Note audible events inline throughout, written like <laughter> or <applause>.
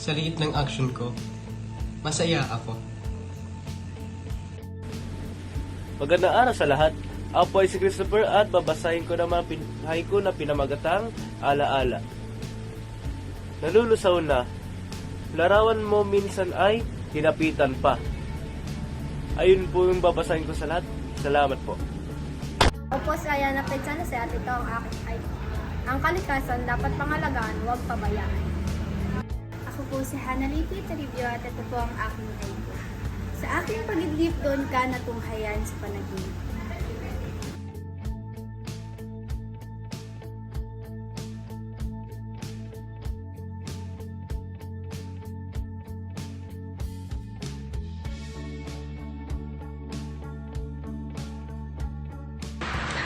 sa liit ng action ko, masaya ako. Magandang araw sa lahat. Ako po ay si Christopher at babasahin ko naman pin haiku na pinamagatang Alaala. Nalulusaw na. Larawan mo minsan ay hinapitan pa. Ayun po yung babasahin ko sa lahat. Salamat po. Opo si Ayana Petsanas at ito ang aking ay. Ang kalikasan dapat pangalagaan, huwag pabayaan. Po si Hanalipi Taribio at ito po ang aking haiku. Sa aking pagidlip doon ka natunghayan sa panaginip.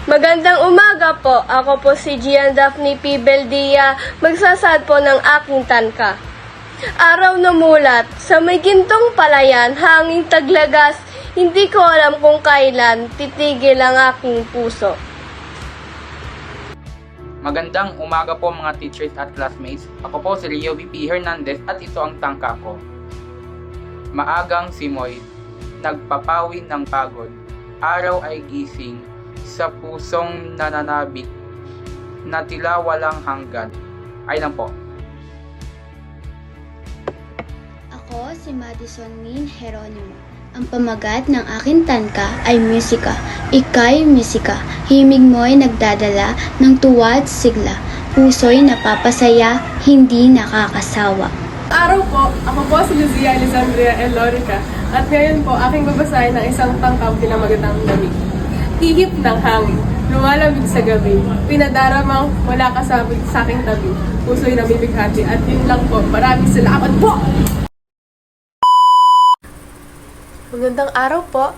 Magandang umaga po. Ako po si Gian Daphne P. Beldia, magsasad po ng aking tanka. Araw na mulat, sa may gintong palayan, hanging taglagas, hindi ko alam kung kailan titigil ang aking puso. Magandang umaga po mga teachers at classmates. Ako po si Leo VP Hernandez at ito ang tangka ko. Maagang simoy, nagpapawi ng pagod. Araw ay gising, sa pusong nananabik, na tila walang hanggan. Ay lang po. Si Madison Min Heronimo. Ang pamagat ng aking tanka ay musika. Ika'y musika. Himig mo'y nagdadala ng tuwa at sigla. Puso'y napapasaya, hindi nakakasawa. Araw po, ako po si Lucia Alessandria Elorica at ngayon po aking babasahin ng isang tangkang pinamagatang lamig. Hihip ng hangin, lumalamig sa gabi, pinadaramang wala kasabi sa aking tabi, puso'y nabibighati at yun lang po, maraming salamat po! Magandang araw po.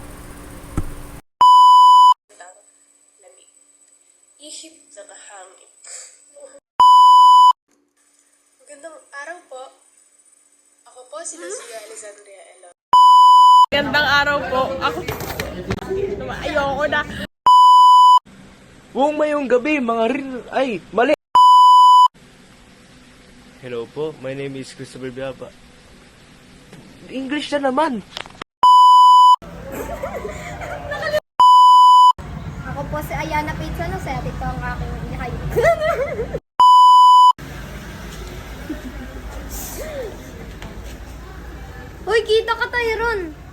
Ihip na kahangin. Magandang araw po. Ako po si Lucia Alessandria Elo. Magandang araw po. Ako Ayoko na. Buong mayong gabi, mga rin... Ay, mali! Hello po, my name is Christopher Biaba. English na naman! Po si Ayana Petsanas at ito ang aking ihay. <laughs> Uy, kita ka tayo ron!